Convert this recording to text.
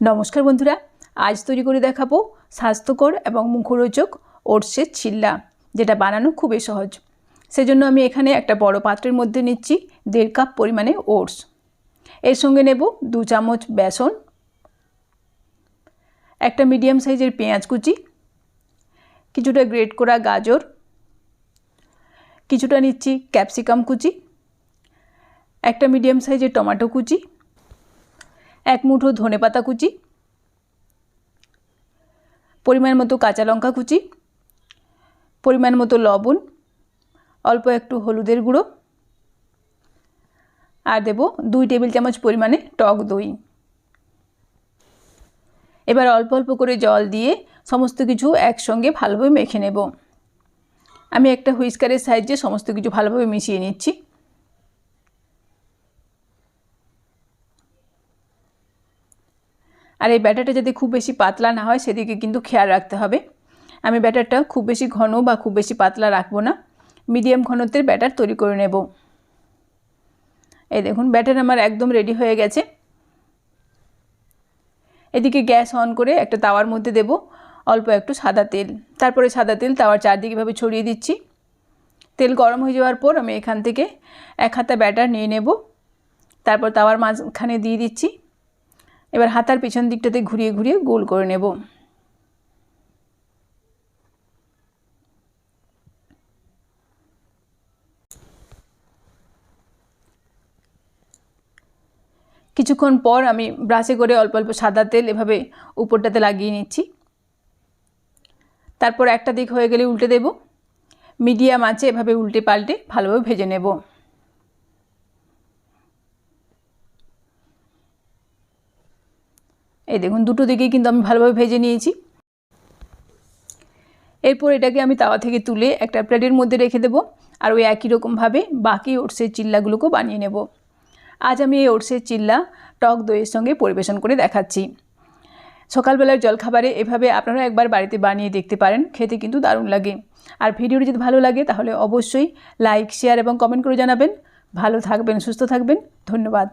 নমস্কার বন্ধুরা, আজ তৈরি করে দেখাবো স্বাস্থ্যকর এবং মুখরোচক ওটসের চিল্লা যেটা বানানো খুবই সহজ। সেজন্য আমি এখানে একটা বড় পাত্রের মধ্যে নিচ্ছি দেড় কাপ পরিমাণে ওটস। এর সঙ্গে নেব দু চামচ বেসন, একটা মিডিয়াম সাইজের পেঁয়াজ কুচি, কিছুটা গ্রেট করা গাজর, কিছুটা নিচ্ছি ক্যাপসিকাম কুচি, একটা মিডিয়াম সাইজের টমেটো কুচি এক মুঠো ধনে পাতা কুচি, পরিমাণ মতো কাঁচা লঙ্কা কুচি, পরিমাণ মতো লবণ, অল্প একটু হলুদের গুঁড়ো, আর দেব দুই টেবিল চামচ পরিমাণে টক দই। এবার অল্প অল্প করে জল দিয়ে সমস্ত কিছু একসঙ্গে ভালোভাবে মেখে নেব। আমি একটা হুইস্কারের সাহায্যে সমস্ত কিছু ভালোভাবে মিশিয়ে নিচ্ছি। আর এই ব্যাটারটা যাতে খুব বেশি পাতলা না হয়, সেদিকে কিন্তু খেয়াল রাখতে হবে। আমি ব্যাটারটা খুব বেশি ঘন বা খুব বেশি পাতলা রাখব না। মিডিয়াম ঘনত্বের ব্যাটার তৈরি করে নেব। এই দেখুন, ব্যাটার আমার একদম রেডি হয়ে গেছে। এদিকে গ্যাস অন করে একটা তাওয়ার মধ্যে দেব, অল্প একটু সাদা তেল। তারপরে সাদা তেল তাওয়ার চারদিকেভাবে ছড়িয়ে দিচ্ছি। তেল গরম হয়ে যাওয়ার পর আমি এখান থেকে এক হাতা ব্যাটার নিয়ে নেব। তারপর তাওয়ার মাঝখানে দিয়ে দিচ্ছি। এবার হাতার পিছন দিকটাতে ঘুরিয়ে ঘুরিয়ে গোল করে নেব। কিছুক্ষণ পর আমি ব্রাশে করে অল্প অল্প সাদা তেল এভাবে উপরটাতে লাগিয়ে নিচ্ছি। তারপর একটা দিক হয়ে গেলে উল্টে দেব। মিডিয়াম আছে এভাবে উল্টে পাল্টে ভালোভাবে ভেজে নেব। এই দেখুন, দুটো দিকেই কিন্তু আমি ভালোভাবে ভেজে নিয়েছি। এরপর এটাকে আমি তাওয়া থেকে তুলে একটা প্লেটের মধ্যে রেখে দেবো আর ওই একই রকমভাবে বাকি ওটসের চিল্লাগুলোকেও বানিয়ে নেব। আজ আমি এই ওটসের চিল্লা টক দইয়ের সঙ্গে পরিবেশন করে দেখাচ্ছি। সকালবেলার জলখাবারে এভাবে আপনারা একবার বাড়িতে বানিয়ে দেখতে পারেন, খেতে কিন্তু দারুণ লাগে। আর ভিডিওটি যদি ভালো লাগে তাহলে অবশ্যই লাইক, শেয়ার এবং কমেন্ট করে জানাবেন। ভালো থাকবেন, সুস্থ থাকবেন, ধন্যবাদ।